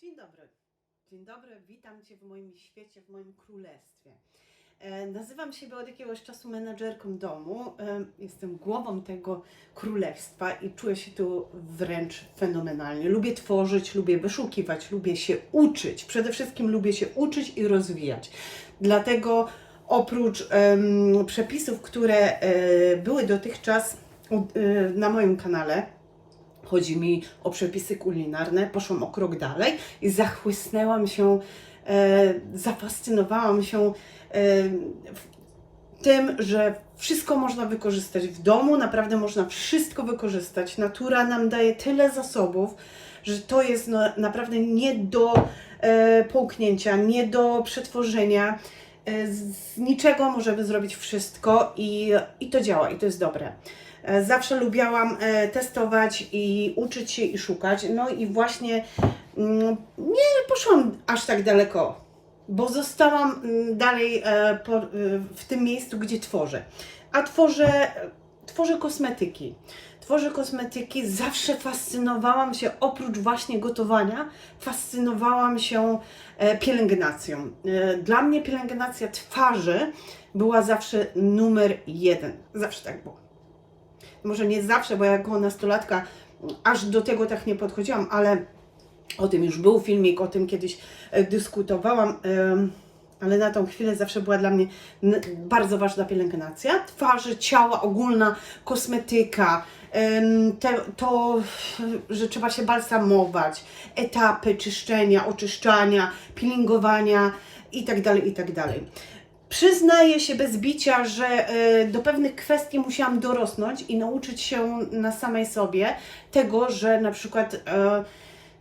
Dzień dobry. Dzień dobry, witam Cię w moim świecie, w moim królestwie. E, nazywam siebie od jakiegoś czasu menadżerką domu. E, jestem głową tego królestwa i czuję się tu wręcz fenomenalnie. Lubię tworzyć, lubię wyszukiwać, lubię się uczyć. Przede wszystkim lubię się uczyć i rozwijać. Dlatego oprócz przepisów, które e, były dotychczas na moim kanale, Chodzi mi o przepisy kulinarne. Poszłam o krok dalej i zachłysnęłam się, e, zafascynowałam się e, tym, że wszystko można wykorzystać w domu, naprawdę można wszystko wykorzystać. Natura nam daje tyle zasobów, że to jest no, naprawdę nie do e, połknięcia, nie do przetworzenia. E, z niczego możemy zrobić wszystko i, i to działa, i to jest dobre. E, Zawsze lubiałam e, testować i uczyć się i szukać. No i właśnie mm, nie poszłam aż tak daleko, bo zostałam mm, dalej e, w tym miejscu, gdzie tworzę. A tworzę, tworzę kosmetyki. Tworzę kosmetyki, zawsze fascynowałam się, oprócz właśnie gotowania, fascynowałam się pielęgnacją. Dla mnie pielęgnacja twarzy była zawsze numer jeden. Zawsze tak było może nie zawsze, bo ja jako nastolatka aż do tego tak nie podchodziłam, ale o tym już był filmik, o tym kiedyś e, dyskutowałam, ale na tą chwilę zawsze była dla mnie bardzo ważna pielęgnacja twarzy, ciała, ogólna kosmetyka, te, to, że trzeba się balsamować, etapy czyszczenia, oczyszczania, peelingowania itd., itd. Przyznaję się bez bicia, że e, do pewnych kwestii musiałam dorosnąć i nauczyć się na samej sobie tego, że na przykład e,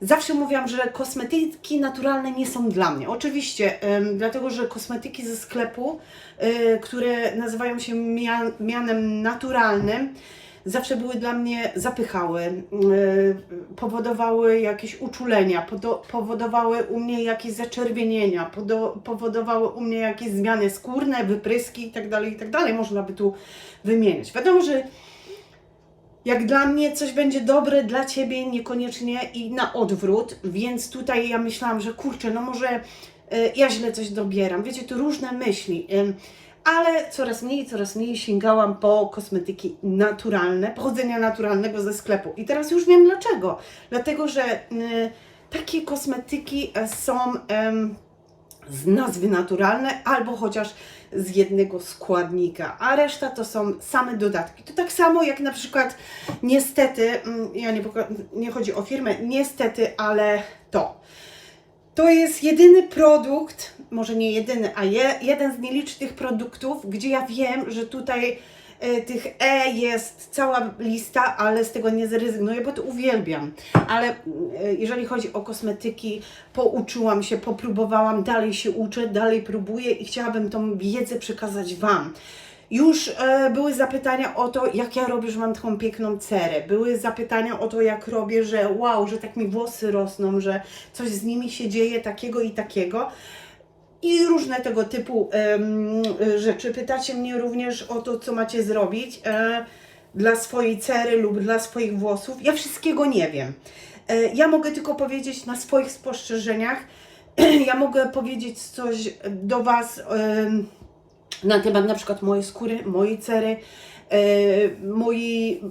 zawsze mówiłam, że kosmetyki naturalne nie są dla mnie. Oczywiście, dlatego że kosmetyki ze sklepu, e, które nazywają się mia- mianem naturalnym, zawsze były dla mnie, zapychały, e, powodowały jakieś uczulenia, powodowały u mnie jakieś zaczerwienienia, powodowały u mnie jakieś zmiany skórne, wypryski itd., itd. Można by tu wymieniać. Wiadomo, że jak dla mnie coś będzie dobre, dla Ciebie niekoniecznie i na odwrót, więc tutaj ja myślałam, że kurczę, no może e, ja źle coś dobieram. Wiecie, tu różne myśli. Ale coraz mniej, coraz mniej sięgałam po kosmetyki naturalne, pochodzenia naturalnego ze sklepu. I teraz już wiem dlaczego. Dlatego, że y, takie kosmetyki e, są em, z nazwy naturalne albo chociaż z jednego składnika, a reszta to są same dodatki. To tak samo jak na przykład niestety, mm, ja nie, nie chodzi o firmę, niestety, ale to. To jest jedyny produkt, może nie jedyny, a je, jeden z nielicznych produktów, gdzie ja wiem, że tutaj e, tych E jest cała lista, ale z tego nie zrezygnuję, bo to uwielbiam. Ale e, jeżeli chodzi o kosmetyki, pouczyłam się, popróbowałam, dalej się uczę, dalej próbuję i chciałabym tą wiedzę przekazać Wam. Już e, były zapytania o to, jak ja robię, że mam taką piękną cerę. Były zapytania o to, jak robię, że wow, że tak mi włosy rosną, że coś z nimi się dzieje takiego i takiego. I różne tego typu em, rzeczy. Pytacie mnie również o to, co macie zrobić e, dla swojej cery lub dla swoich włosów. Ja wszystkiego nie wiem. E, ja mogę tylko powiedzieć na swoich spostrzeżeniach. ja mogę powiedzieć coś do Was em, na temat na przykład mojej skóry, mojej cery, e, mojej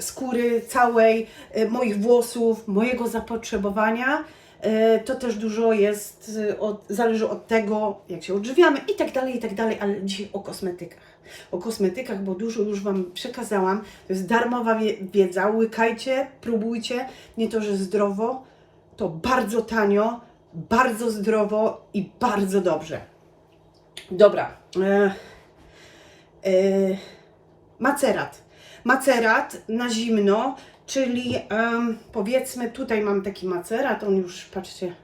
skóry całej, e, moich włosów, mojego zapotrzebowania. E, To też dużo jest, od, zależy od tego, jak się odżywiamy i tak dalej, i tak dalej, ale dzisiaj o kosmetykach. O kosmetykach, bo dużo już Wam przekazałam. To jest darmowa wie- wiedza. Łykajcie, próbujcie. Nie to, że zdrowo, to bardzo tanio, bardzo zdrowo i bardzo dobrze. Dobra. E, e, macerat. Macerat na zimno, czyli powiedzmy tutaj mam taki macerat, on już, patrzcie,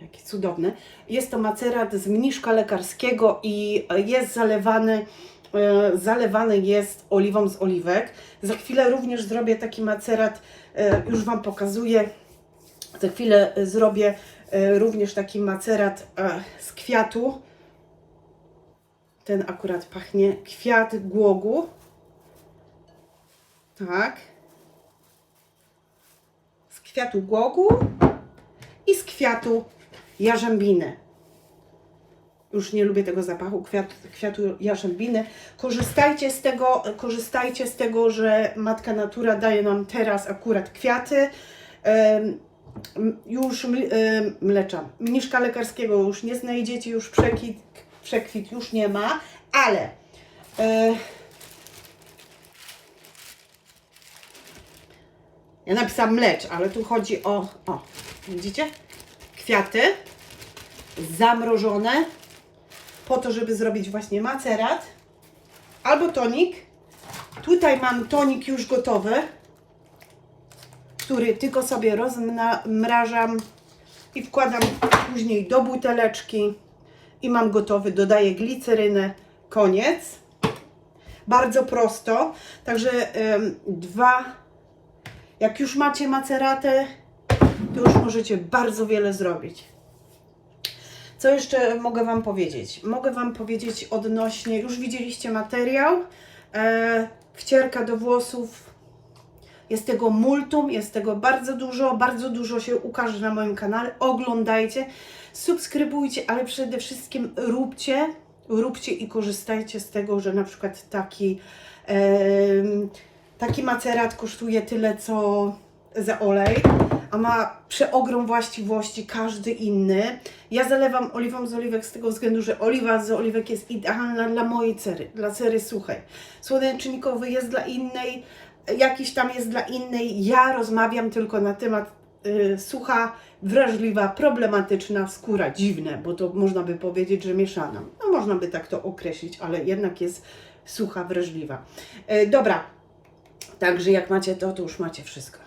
jaki cudowny. Jest to macerat z mniszka lekarskiego i jest zalewany, e, zalewany jest oliwą z oliwek. Za chwilę również zrobię taki macerat, e, już Wam pokazuję. Za chwilę e, zrobię e, również taki macerat e, z kwiatu. Ten akurat pachnie kwiat głogu. Tak. Z kwiatu głogu i z kwiatu jarzębiny. Już nie lubię tego zapachu kwiat, kwiatu jarzębiny. Korzystajcie z tego, korzystajcie z tego, że Matka Natura daje nam teraz akurat kwiaty. Em, m- już ml- em, mlecza, mniszka lekarskiego już nie znajdziecie, już przekwit, przekwit już nie ma, ale e, ja napisałam mlecz, ale tu chodzi o, o, widzicie? Kwiaty zamrożone po to, żeby zrobić właśnie macerat albo tonik. Tutaj mam tonik już gotowy, który tylko sobie rozmrażam i wkładam później do buteleczki i mam gotowy. Dodaję glicerynę, koniec. Bardzo prosto. Także em, dwa, jak już macie maceratę, to już możecie bardzo wiele zrobić. Co jeszcze mogę Wam powiedzieć? Mogę Wam powiedzieć odnośnie, już widzieliście materiał, e, wcierka do włosów. Jest tego multum, jest tego bardzo dużo, bardzo dużo się ukaże na moim kanale. Oglądajcie, subskrybujcie, ale przede wszystkim róbcie, róbcie i korzystajcie z tego, że na przykład taki, taki macerat kosztuje tyle co za olej, a ma przeogrom właściwości każdy inny. Ja zalewam oliwą z oliwek z tego względu, że oliwa z oliwek jest idealna dla mojej cery, dla cery suchej. Słonecznikowy jest dla innej, jakiś tam jest dla innej. Ja rozmawiam tylko na temat y, sucha, wrażliwa, problematyczna skóra. Dziwne, bo to można by powiedzieć, że mieszana. No można by tak to określić, ale jednak jest sucha, wrażliwa. Y, dobra, także jak macie to, to już macie wszystko.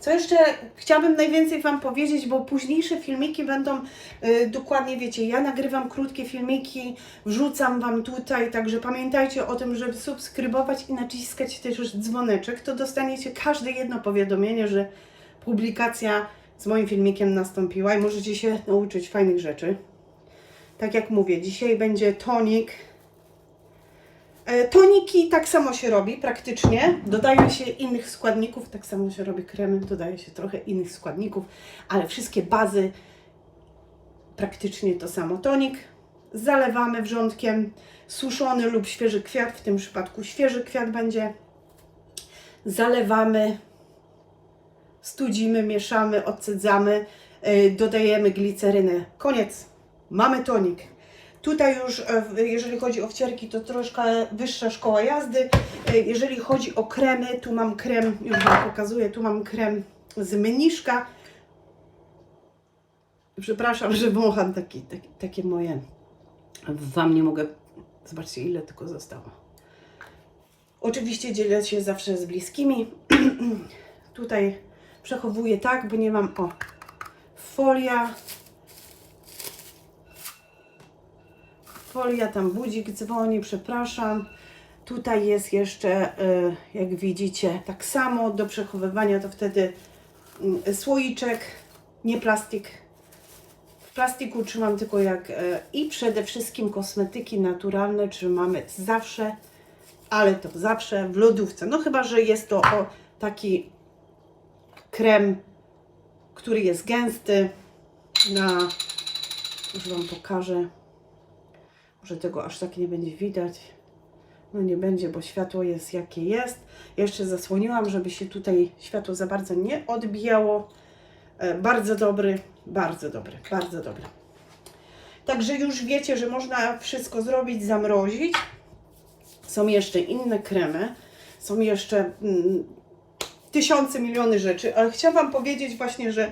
Co jeszcze chciałabym najwięcej Wam powiedzieć, bo późniejsze filmiki będą y, dokładnie, wiecie, ja nagrywam krótkie filmiki, wrzucam Wam tutaj, także pamiętajcie o tym, żeby subskrybować i naciskać też dzwoneczek, to dostaniecie każde jedno powiadomienie, że publikacja z moim filmikiem nastąpiła i możecie się nauczyć fajnych rzeczy. Tak jak mówię, dzisiaj będzie tonik. E, Toniki tak samo się robi praktycznie. Dodaje się innych składników, tak samo się robi kremy, dodaje się trochę innych składników, ale wszystkie bazy praktycznie to samo. Tonik zalewamy wrzątkiem, suszony lub świeży kwiat, w tym przypadku świeży kwiat będzie. Zalewamy, studzimy, mieszamy, odcedzamy, e, dodajemy glicerynę. Koniec. Mamy tonik. Tutaj już, e, jeżeli chodzi o wcierki, to troszkę wyższa szkoła jazdy. E, Jeżeli chodzi o kremy, tu mam krem, już Wam pokazuję, tu mam krem z mniszka. Przepraszam, że wącham taki, taki, takie moje. Wam nie mogę. Zobaczcie, ile tylko zostało. Oczywiście dzielę się zawsze z bliskimi. Tutaj przechowuję tak, bo nie mam. O, folia. Folia, tam budzik dzwoni, przepraszam. Tutaj jest jeszcze, y, jak widzicie, tak samo do przechowywania, to wtedy mm, słoiczek, nie plastik. W plastiku trzymam tylko jak y, i przede wszystkim kosmetyki naturalne trzymamy zawsze, ale to zawsze w lodówce. No chyba, że jest to o, taki krem, który jest gęsty na, już Wam pokażę. Może tego aż tak nie będzie widać. No nie będzie, bo światło jest jakie jest. Jeszcze zasłoniłam, żeby się tutaj światło za bardzo nie odbijało. E, bardzo dobry, bardzo dobry, bardzo dobry. Także już wiecie, że można wszystko zrobić, zamrozić. Są jeszcze inne kremy. Są jeszcze mm, tysiące, miliony rzeczy, ale chciałam Wam powiedzieć właśnie, że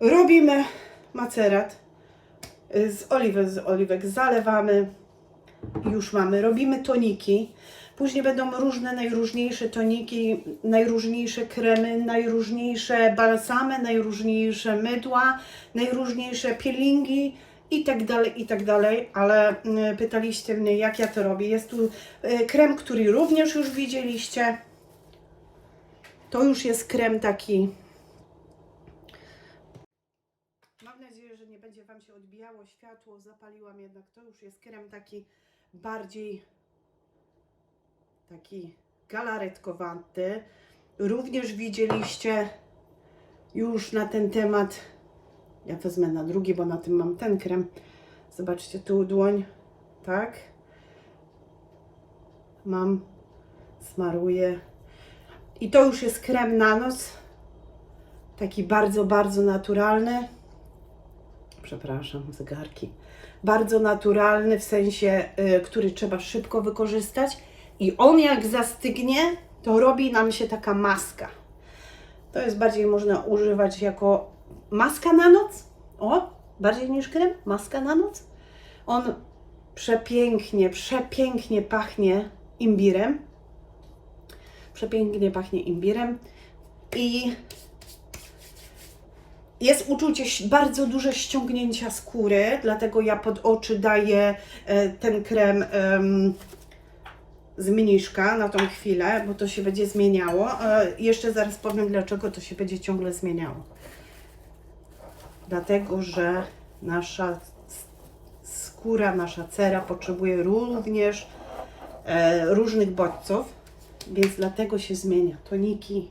robimy macerat y, z oliwy, z oliwek zalewamy, już mamy, robimy toniki, później będą różne, najróżniejsze toniki, najróżniejsze kremy, najróżniejsze balsamy, najróżniejsze mydła, najróżniejsze peelingi i tak dalej, i tak dalej, ale y, pytaliście mnie, jak ja to robię. Jest tu y, krem, który również już widzieliście. To już jest krem taki Mam nadzieję, że nie będzie Wam się odbijało światło. Zapaliłam jednak. To już jest krem taki bardziej taki galaretkowaty. Również widzieliście już na ten temat Ja wezmę na drugi, bo na tym mam ten krem. Zobaczcie, tu dłoń, tak. Mam, smaruję. I to już jest krem na noc. Taki bardzo, bardzo naturalny. Przepraszam, zegarki. Bardzo naturalny, w sensie, y, który trzeba szybko wykorzystać. I on jak zastygnie, to robi nam się taka maska. To jest bardziej można używać jako maska na noc. O, bardziej niż krem, maska na noc. On przepięknie, przepięknie pachnie imbirem. Przepięknie pachnie imbirem. I jest uczucie bardzo duże ściągnięcia skóry, dlatego ja pod oczy daję e, ten krem em, z na tą chwilę, bo to się będzie zmieniało. E, jeszcze zaraz powiem, dlaczego to się będzie ciągle zmieniało. Dlatego, że nasza skóra, nasza cera potrzebuje również e, różnych bodźców, więc dlatego się zmienia. Toniki,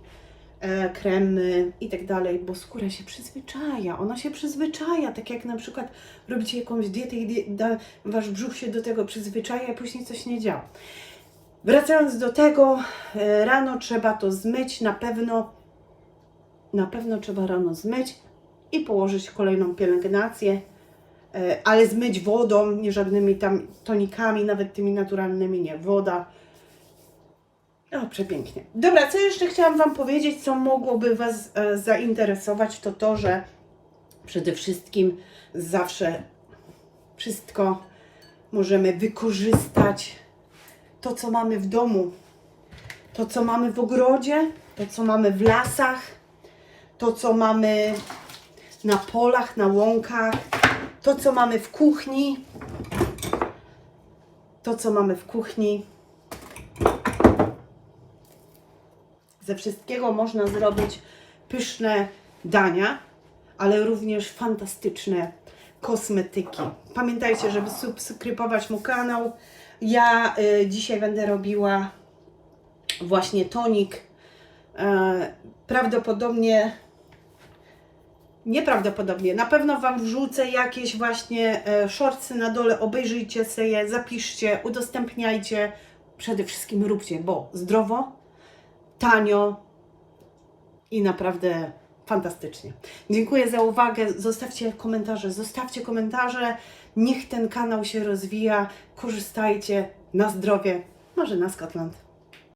e, kremy i tak dalej, bo skóra się przyzwyczaja. Ona się przyzwyczaja, tak jak na przykład robicie jakąś dietę i wasz brzuch się do tego przyzwyczaja, a później coś nie działa. Wracając do tego, e, rano trzeba to zmyć, na pewno, na pewno trzeba rano zmyć i położyć kolejną pielęgnację, e, ale zmyć wodą, nie żadnymi tam tonikami, nawet tymi naturalnymi, nie, woda. O, przepięknie. Dobra, co jeszcze chciałam Wam powiedzieć, co mogłoby Was e, zainteresować, to to, że przede wszystkim zawsze wszystko możemy wykorzystać to, co mamy w domu, to, co mamy w ogrodzie, to, co mamy w lasach, to, co mamy na polach, na łąkach, to, co mamy w kuchni, to, co mamy w kuchni. Ze wszystkiego można zrobić pyszne dania, ale również fantastyczne kosmetyki. Pamiętajcie, żeby subskrybować mój kanał. Ja y, dzisiaj będę robiła właśnie tonik. E, prawdopodobnie, nieprawdopodobnie, na pewno Wam wrzucę jakieś właśnie e, shortsy na dole. Obejrzyjcie sobie zapiszcie, udostępniajcie. Przede wszystkim róbcie, bo zdrowo, tanio i naprawdę fantastycznie. Dziękuję za uwagę. Zostawcie komentarze, zostawcie komentarze. Niech ten kanał się rozwija. Korzystajcie na zdrowie. Może na Scotland.